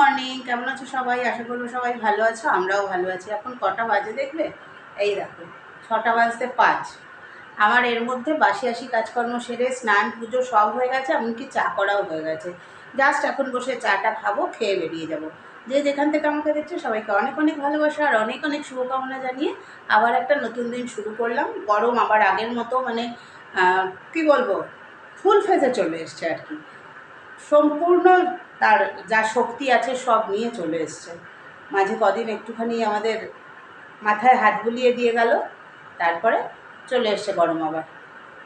Morning কেমন আছো সবাই? আশা করব সবাই ভালো আছো, আমরাও ভালো আছি। এখন কটা বাজে দেখবে এই দেখো, ছটা বাজতে পাঁচ। আমার এর মধ্যে বাসি আসি কাজকর্ম সেরে স্নান, পুজো সব হয়ে গেছে, এমনকি চা করাও হয়ে গেছে। জাস্ট এখন বসে চাটা খাব, খেয়ে বেরিয়ে যাব। যে যেখান থেকে আমাকে দেখছে, সবাইকে অনেক অনেক ভালোবাসা আর অনেক অনেক শুভকামনা জানিয়ে আবার একটা নতুন দিন শুরু করলাম। গরম আবার আগের মতো মানে কি বলব? ফুল ফেজে চলে এসছে আর কি। সম্পূর্ণ তার যা শক্তি আছে সব নিয়ে চলে এসছে। মাঝে কদিন একটুখানি আমাদের মাথায় হাত বুলিয়ে দিয়ে গেল, তারপরে চলে এসছে গরম আবার।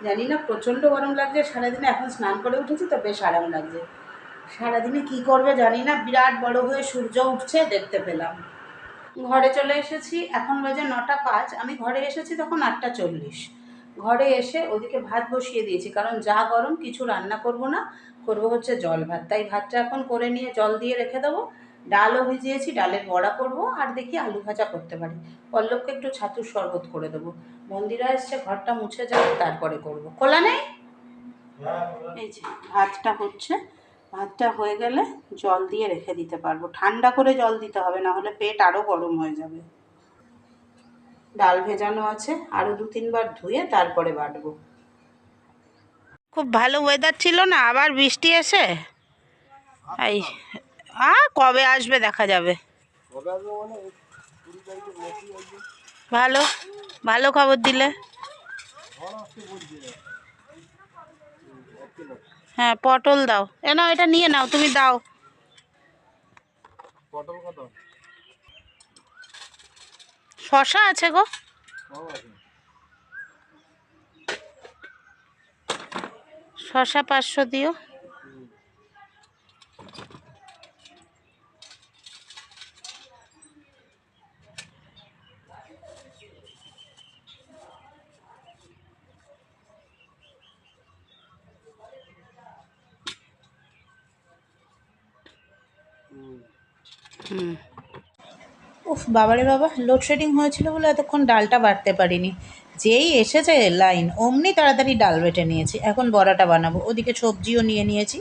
জানি না, প্রচণ্ড গরম লাগছে, সারাদিনে এখন স্নান করে উঠেছি তো বেশ আরাম লাগছে। সারাদিনে কি করবে জানি না, বিরাট বড় হয়ে সূর্য উঠছে, দেখতে পেলাম। ঘরে চলে এসেছি, এখন বাজে নটা পাঁচ, আমি ঘরে এসেছি তখন আটটা চল্লিশ। ঘরে এসে ওদিকে ভাত বসিয়ে দিয়েছি। কারণ যা গরম, কিছু রান্না করব না, করব হচ্ছে জল ভাত। তাই ভাতটা এখন করে নিয়ে জল দিয়ে রেখে দেবো। ডালও ভিজিয়েছি, ডালের বড়া করব আর দেখি আলু ভাজা করতে পারি। পল্লবকে একটু ছাতুর শরবত করে দেবো। মন্দিরা এসছে, ঘরটা মুছে যাবে তারপরে করব। খোলা নেই? এই যে, ভাতটা হচ্ছে। ভাতটা হয়ে গেলে জল দিয়ে রেখে দিতে পারব। ঠান্ডা করে জল দিতে হবে না হলে পেট আরও গরম হয়ে যাবে। ডাল ভেজানো আছে আরও দু তিনবার ধুয়ে তারপরে বাটবো। খুব ভালো ওয়েদার ছিল না আবার বৃষ্টি এসে? এই আ কবে আসবে দেখা যাবে। ভালো ভালো খবর দিলে। হ্যাঁ পটল দাও। এ নাও এটা নিয়ে নাও তুমি দাও। পটল কত? শশা আছে গো। শশা পাঁচশো দিও। হুম। উফ, বাবারে বাবা লোডশেডিং হয়েছিল বলে এতক্ষণ ডালটা বাটতে পারিনি। যেই এসেছে লাইন অমনি তাড়াতাড়ি ডাল বেটে নিয়েছি। এখন বড়াটা বানাবো। ওদিকে সবজিও নিয়ে নিয়েছি।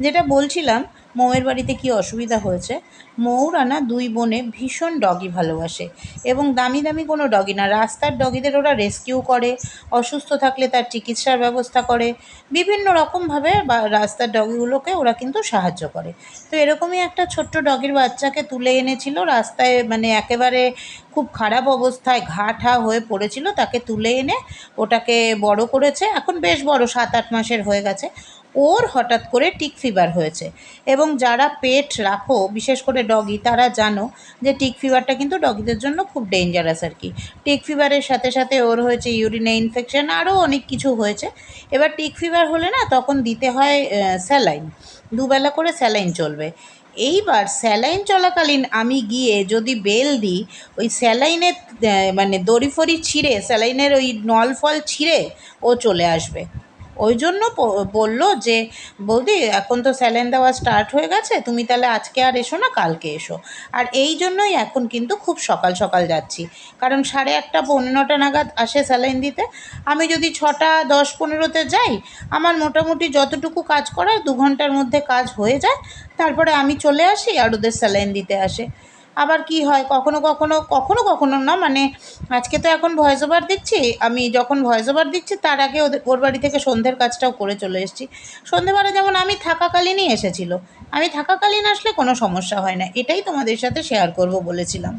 যেটা বলছিলাম মৌয়ের বাড়িতে কি অসুবিধা হয়েছে? মৌরা না দুই বোনে ভীষণ ডগি ভালোবাসে এবং দামি দামি কোনো ডগি না। রাস্তার ডগিদের ওরা রেস্কিউ করে, অসুস্থ থাকলে তার চিকিৎসার ব্যবস্থা করে। বিভিন্ন রকমভাবে রাস্তার ডগিগুলোকে ওরা কিন্তু সাহায্য করে। তো এরকমই একটা ছোট্ট ডগির বাচ্চাকে তুলে এনেছিল। রাস্তায় মানে একেবারে খুব খারাপ অবস্থায় ঘা ঠা হয়ে পড়েছিল। তাকে তুলে এনে ওটাকে বড় করেছে। এখন বেশ বড়, সাত আট মাসের হয়ে গেছে। ওর হঠাৎ করে টিক ফিভার হয়েছে। এবং যারা পেট রাখো, বিশেষ করে ডগি তারা জানো যে টিক ফিভারটা কিন্তু ডগিদের জন্য খুব ডেঞ্জারাস আর কি। টিক ফিভারের সাথে সাথে ওর হয়েছে ইউরিনে ইনফেকশন আরও অনেক কিছু হয়েছে। এবার টিক ফিভার হলে না তখন দিতে হয় স্যালাইন দুবেলা করে স্যালাইন চলবে। এইবার স্যালাইন চলাকালীন আমি গিয়ে যদি বেল দিই, ওই স্যালাইনের মানে দড়ি ফড়ি ছিঁড়ে স্যালাইনের ওই নল ফল ছিঁড়ে ও চলে আসবে। ওই জন্য বলল যে, বৌদি, এখন তো স্যালাইন দেওয়া স্টার্ট হয়ে গেছে, তুমি তাহলে আজকে আর এসো না, কালকে এসো। আর এই জন্যই এখন কিন্তু খুব সকাল সকাল যাচ্ছি। কারণ সাড়ে আটটা পনেরোটা নাগাদ আসে স্যালাইন দিতে। আমি যদি ছটা, দশ, পনেরোতে যাই, আমার মোটামুটি যতটুকু কাজ করার দু ঘণ্টার মধ্যে কাজ হয়ে যায়, তারপরে আমি চলে আসি আর ওদের স্যালাইন দিতে আসে। আবার কি হয়? কখনো কখনো কখনো কখনো না মানে আজকে তো এখন ভয়েস ওভার দিচ্ছি। আমি যখন ভয়েস ওভার দিচ্ছি, তার আগে ওদের, ওর বাড়ি থেকে সন্ধ্যের কাজটাও করে চলে এসেছি। সন্ধ্যেবেলা যেমন আমি থাকাকালীনই এসেছিল। আমি থাকাকালীন আসলে কোনো সমস্যা হয় না। এটাই তোমাদের সাথে শেয়ার করব বলেছিলাম।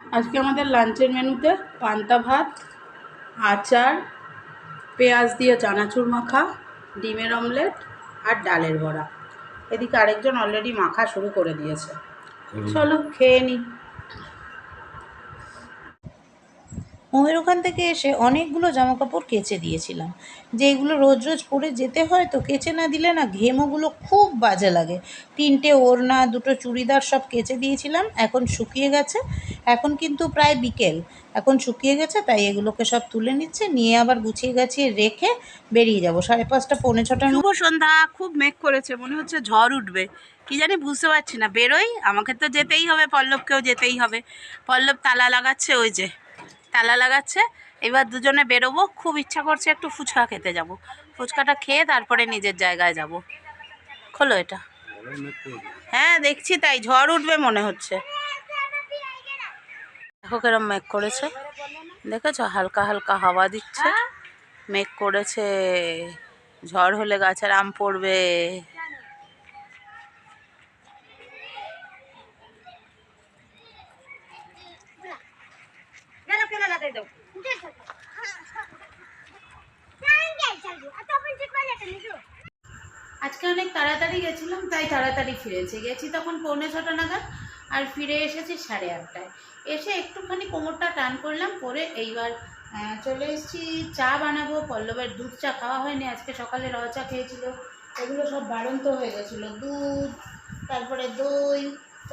আজকে আমাদের লাঞ্চের মেনুতে পান্তা ভাত, আচার, পেঁয়াজ দিয়ে চানাচুর মাখা, ডিমের অমলেট আর ডালের বড়া। এদিকে আরেকজন অলরেডি মাখা শুরু করে দিয়েছে। চলো খেয়ে নিই মহের ওখান থেকে এসে অনেকগুলো জামা কাপড় কেচে দিয়েছিলাম। যেগুলো রোজ রোজ পরে যেতে হয় তো কেচে না দিলে না ঘেমোগুলো খুব বাজে লাগে। তিনটে ওড়না, দুটো চুড়িদার সব কেচে দিয়েছিলাম, এখন শুকিয়ে গেছে। এখন কিন্তু প্রায় বিকেল। এখন শুকিয়ে গেছে, তাই এগুলোকে সব তুলে নিচ্ছে, নিয়ে আবার গুছিয়ে গাছিয়ে রেখে বেরিয়ে যাব। সাড়ে পাঁচটা, পৌনে ছটা শুভ সন্ধ্যা, খুব মেঘ করেছে, মনে হচ্ছে ঝড় উঠবে। কি জানি বুঝতে পারছি না, বেরোই? আমাকে তো যেতেই হবে, পল্লবকেও যেতেই হবে। পল্লব তালা লাগাচ্ছে, ওই যে। তালা লাগাচ্ছে। এবার দুজনে বেরোবো খুব ইচ্ছা করছে একটু ফুচকা খেতে যাব। ফুচকাটা খেয়ে তারপরে নিজের জায়গায় যাব। খোলো এটা। হ্যাঁ দেখছি তাই ঝড় উঠবে মনে হচ্ছে। দেখো কেরম মেঘ করেছে। দেখেছ? হালকা হালকা হাওয়া দিচ্ছে। মেঘ করেছে। ঝড় হলে গাছের আম পড়বে। আজকে অনেক তাড়াতাড়ি গেছিলাম, তাই তাড়াতাড়ি ফিরেছি। গেছি তখন পৌনে ছটা নাগাদ, আর ফিরে এসেছি সাড়ে আটটায়। এসে একটুখানি কোমরটা টান করলাম, পরে এইবার চলে এসেছি, চা বানাবো। পল্লবের দুধ চা খাওয়া হয়নি, আজকে সকালে র চা খেয়েছিল। এগুলো সব বাড়ন্ত হয়ে গেছিল, দুধ, তারপরে দই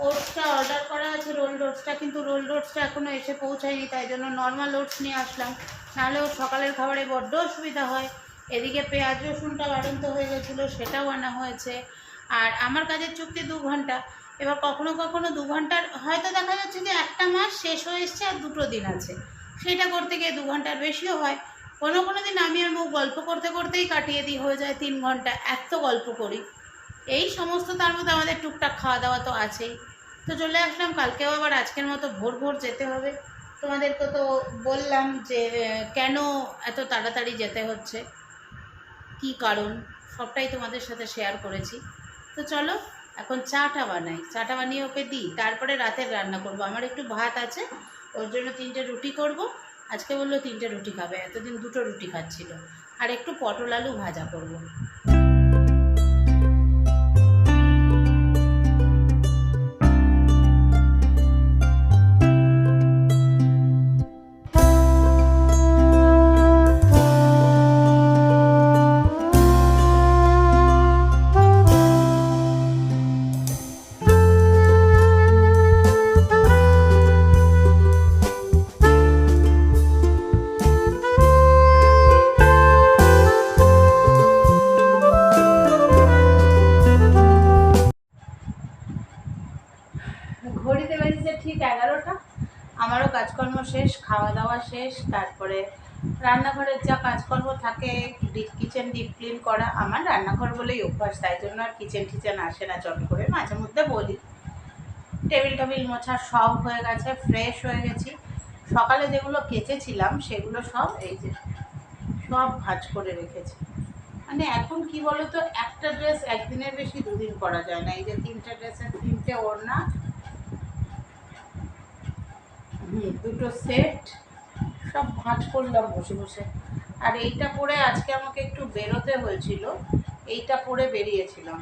ওটসটা অর্ডার করা আছে রোল ওটসটা কিন্তু রোল ওটসটা এখনও এসে পৌঁছায়নি, তাই জন্য নর্মাল ওটস নিয়ে আসলাম। নাহলে ওর সকালের খাবারে বড্ড অসুবিধা হয়। এদিকে পেঁয়াজ, রসুনটা বাড়ন্ত হয়ে গেছিল, সেটাও আনা হয়েছে। আর আমার কাজের চুক্তি দু ঘণ্টা। এবার কখনো কখনো দু ঘণ্টার, হয়তো দেখা যাচ্ছে যে একটা মাস শেষ হয়ে এসছে আর দুটো দিন আছে। সেটা করতে গিয়ে দু ঘণ্টার বেশিও হয়। কোনো কোনো দিন আমি আর মুখ গল্প করতে করতেই কাটিয়ে দিই, হয়ে যায় তিন ঘণ্টা, এত গল্প করি। এই সমস্ত তার মধ্যে আমাদের টুকটাক খাওয়া দাওয়া তো আছেই। তো চলে আসলাম, কালকেও আবার আজকের মতো ভোর ভোর যেতে হবে। তোমাদেরকে তো বললাম যে কেন এত তাড়াতাড়ি যেতে হচ্ছে? কি কারণ? সবটাই তোমাদের সাথে শেয়ার করেছি। তো চলো, এখন চাটা বানাই। চাটা বানিয়ে ওকে দিই, তারপরে রাতের রান্না করব। আমার একটু ভাত আছে, ওর জন্য তিনটে রুটি করব। আজকে বলল তিনটে রুটি খাবে, এতদিন দুটো রুটি খাচ্ছিল। আর একটু পটল আলু ভাজা করব। ঘড়িতে বেজেছে ঠিক এগারোটা। আমারও কাজকর্ম শেষ খাওয়া দাওয়া শেষ, তারপরে রান্নাঘরের যা কাজকর্ম থাকে ডিপ কিচেন ডিপ ক্লিন করা আমার রান্নাঘর বলেই অভ্যাস, তাই জন্য আর কিচেন টিচেন আসে না, চট করে মাঝে মধ্যে বলি। টেবিল টেবিল মোছা সব হয়ে গেছে ফ্রেশ হয়ে গেছি। সকালে যেগুলো কেচেছিলাম, সেগুলো সব এই যে সব ভাঁজ করে রেখেছি। মানে এখন কি বলতো, একটা ড্রেস একদিনের বেশি দুদিন করা যায় না, এই যে তিনটে ড্রেসের তিনটে ওড়না দুটো সেট সব ভাঁজ করলাম বসে বসে। আর এইটা পরে আজকে আমাকে একটু বেরোতে হয়েছিল, এইটা পরে বেরিয়েছিলাম।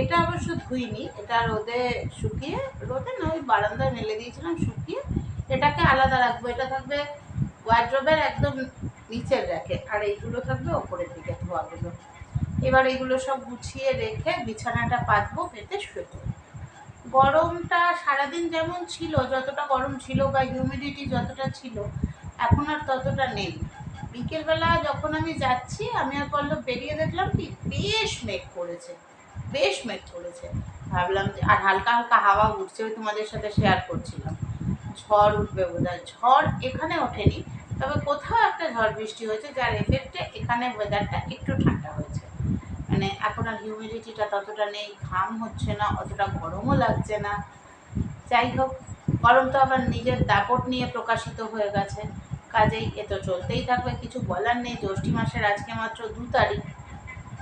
এটা অবশ্য ধুইনি, এটা রোদে শুকিয়ে, রোদে না, ওই বারান্দায় মেলে দিয়েছিলাম শুকিয়ে। এটাকে আলাদা রাখব, এটা থাকবে ওয়ার্ড্রোবের একদম নিচের র্যাকে আর এইগুলো থাকবে ওপরের দিকে ধোয়াগুলো এবার এইগুলো সব গুছিয়ে রেখে বিছানাটা পাতবো, পেতে শুয়ে পড়ব। গরমটা সারাদিন যেমন ছিল, যতটা গরম ছিল বা হিউমিডিটি যতটা ছিল, এখন আর ততটা নেই। বিকেলবেলা যখন আমি যাচ্ছি, আমি আর বলল বেরিয়ে দেখলাম কি, বেশ মেঘ করেছে, বেশ মেঘ করেছে। ভাবলাম যে, আর হালকা হালকা হাওয়া উঠছে, ওই তোমাদের সাথে শেয়ার করছিলাম। ঝড় উঠবে বোধ ঝড় এখানে ওঠেনি, তবে কোথাও একটা ঝড় বৃষ্টি হয়েছে, যার এফেক্টে এখানে ওয়েদারটা একটু ঠান্ডা হয়েছে। মানে এখন আর হিউমিডিটিটা ততটা নেই, ঘাম হচ্ছে না, অতটা গরমও লাগছে না। যাই হোক গরম তো আবার নিজের দাপট নিয়ে প্রকাশিত হয়ে গেছে। কাজেই এ তো চলতেই থাকবে, কিছু বলার নেই। জ্যৈষ্ঠী মাসের আজকে মাত্র দু তারিখ।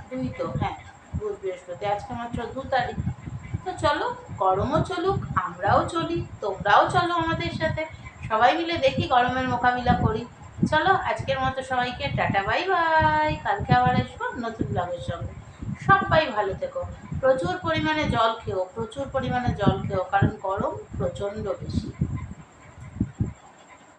দুই তো হ্যাঁ বুধ বৃহস্পতি, আজকে মাত্র দু তারিখ। তো চলো, গরমও চলুক, আমরাও চলি, তোমরাও চলো আমাদের সাথে। সবাই মিলে দেখি গরমের মোকাবিলা করি। চলো, আজকের মতো সবাইকে টাটা, বাই বাই। কালকে আবার আসব নতুন ব্লগের সঙ্গে। সবাই ভালো থেকো। প্রচুর পরিমাণে জল খেও, প্রচুর পরিমাণে জল খেও, কারণ গরম প্রচণ্ড বেশি।